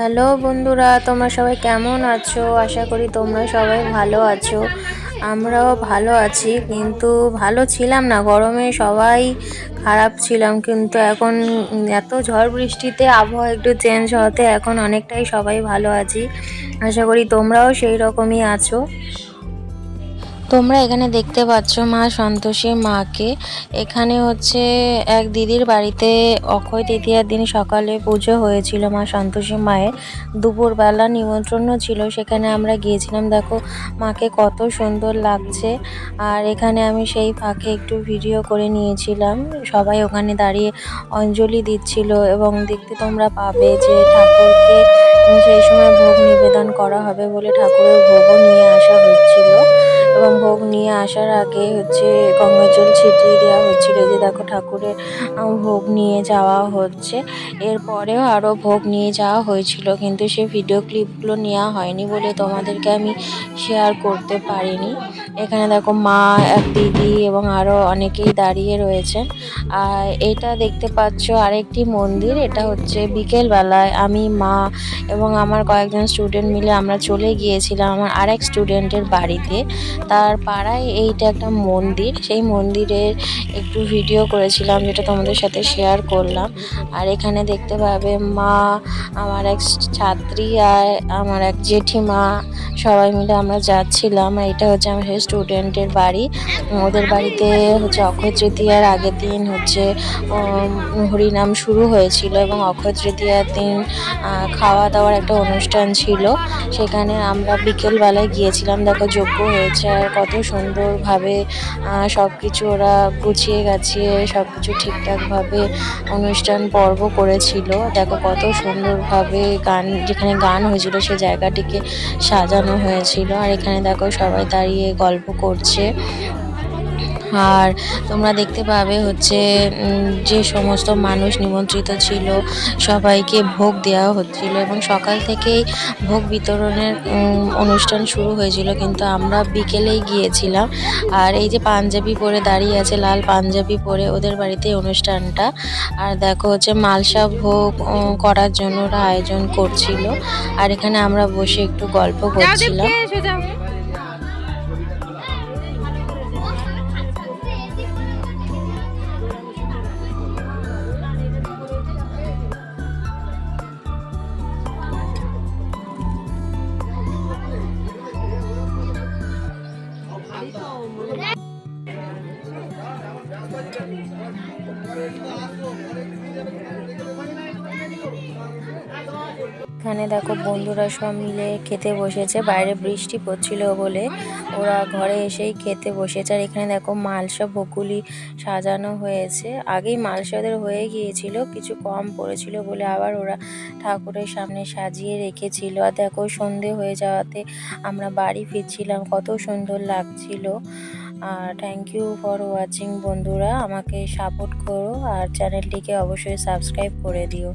Hello বন্ধুরা, তোমরা সবাই কেমন আছো? আশা করি তোমরা সবাই ভালো আছো। আমরাও ভালো আছি, কিন্তু ভালো ছিলাম না। গরমে সবাই খারাপ ছিলাম, কিন্তু এখন এত ঝড় বৃষ্টিতে আবহাওয়া একটু চেঞ্জ হতে এখন অনেকটাই সবাই ভালো আছি। আশা করি তোমরাও সেই রকমই আছো। তোমরা এখানে দেখতে পাচ্ছ মা সন্তোষী মাকে। এখানে হচ্ছে এক দিদির বাড়িতে অক্ষয় তৃতীয়ার দিন সকালে পুজো হয়েছিল মা সন্তোষী মায়ের। দুপুরবেলা নিমন্ত্রণও ছিল, সেখানে আমরা গিয়েছিলাম, দেখো মাকে কত সুন্দর লাগছে। আর এখানে আমি সেই ফাঁকে একটু ভিডিও করে নিয়েছিলাম, সবাই ওখানে দাঁড়িয়ে অঞ্জলি দিচ্ছিল এবং দেখতে তোমরা পাবে যে ঠাকুরকে সেই সময় ভোগ নিবেদন করা হবে বলে ঠাকুরের ভোগও নিয়ে আসা হচ্ছিল। এবং ভোগ নিয়ে আসার আগে হচ্ছে গঙ্গা জল ছিটিয়ে দেওয়া হচ্ছিল যে দেখো ঠাকুরের ভোগ নিয়ে যাওয়া হচ্ছে। এরপরেও আরও ভোগ নিয়ে যাওয়া হয়েছিল কিন্তু সে ভিডিও ক্লিপগুলো নেওয়া হয়নি বলে তোমাদেরকে আমি শেয়ার করতে পারিনি। এখানে দেখো মা, এক দিদি এবং আরও অনেকেই দাঁড়িয়ে রয়েছেন। আর এটা দেখতে পাচ্ছ আরেকটি মন্দির, এটা হচ্ছে বিকেলবেলায়। আমি, মা এবং আমার কয়েকজন স্টুডেন্ট মিলে আমরা চলে গিয়েছিলাম আমার আরেক স্টুডেন্টের বাড়িতে। তার পাড়ায় এইটা একটা মন্দির। সেই মন্দিরের একটু ভিডিও করেছিলাম যেটা তোমাদের সাথে শেয়ার করলাম। আর এখানে দেখতে পাবে মা, আমার এক ছাত্রী আর আমার এক জেঠিমা সবাই মিলে আমরা যাচ্ছিলাম। এটা হচ্ছে সেই স্টুডেন্টের বাড়ি। ওদের বাড়িতে হচ্ছে অক্ষয় তৃতীয়ার আগের দিন হচ্ছে হরিনাম শুরু হয়েছিল এবং অক্ষয় তৃতীয়ার দিন খাওয়া দাওয়ার একটা অনুষ্ঠান ছিল। সেখানে আমরা বিকেলবেলায় গিয়েছিলাম। দেখো যোগ্য হয়েছে আর কত সুন্দরভাবে সব কিছু ওরা গুছিয়ে গাছিয়ে সব কিছু ঠিকঠাকভাবে অনুষ্ঠান পর্ব করেছিল। দেখো কত সুন্দরভাবে গান, যেখানে গান হয়েছিল সে জায়গাটিকে সাজানো হয়েছিল। আর এখানে দেখো সবাই দাঁড়িয়ে গল্প করছে। আর তোমরা দেখতে পাবে হচ্ছে যে সমস্ত মানুষ নিমন্ত্রিত ছিল সবাইকে ভোগ দেওয়া হচ্ছিল এবং সকাল থেকেই ভোগ বিতরণের অনুষ্ঠান শুরু হয়েছিল। কিন্তু আমরা বিকেলেই গিয়েছিলাম আর এই যে পাঞ্জাবি পরে দাঁড়িয়ে আছে লাল পাঞ্জাবি পরে ওদের বাড়িতে অনুষ্ঠানটা। আর দেখো হচ্ছে মালসা ভোগ করার জন্য ওরা আয়োজন করছিল। আর এখানে আমরা বসে একটু গল্প করছিলাম। Hãy subscribe এখানে দেখো বন্ধুরা সব মিলে খেতে বসেছে। বাইরে বৃষ্টি পড়ছিল বলে ওরা ঘরে এসেই খেতে বসেছে। আর এখানে দেখো মালসা বকুলি সাজানো হয়েছে। আগেই মালসাদের হয়ে গিয়েছিল, কিছু কম পড়েছিল বলে আবার ওরা ঠাকুরের সামনে সাজিয়ে রেখেছিল। আর দেখো সন্ধে হয়ে যাওয়াতে আমরা বাড়ি ফিরছিলাম, কত সুন্দর লাগছিল। আর থ্যাংক ইউ ফর ওয়াচিং বন্ধুরা, আমাকে সাপোর্ট করো আর চ্যানেলটিকে অবশ্যই সাবস্ক্রাইব করে দিও।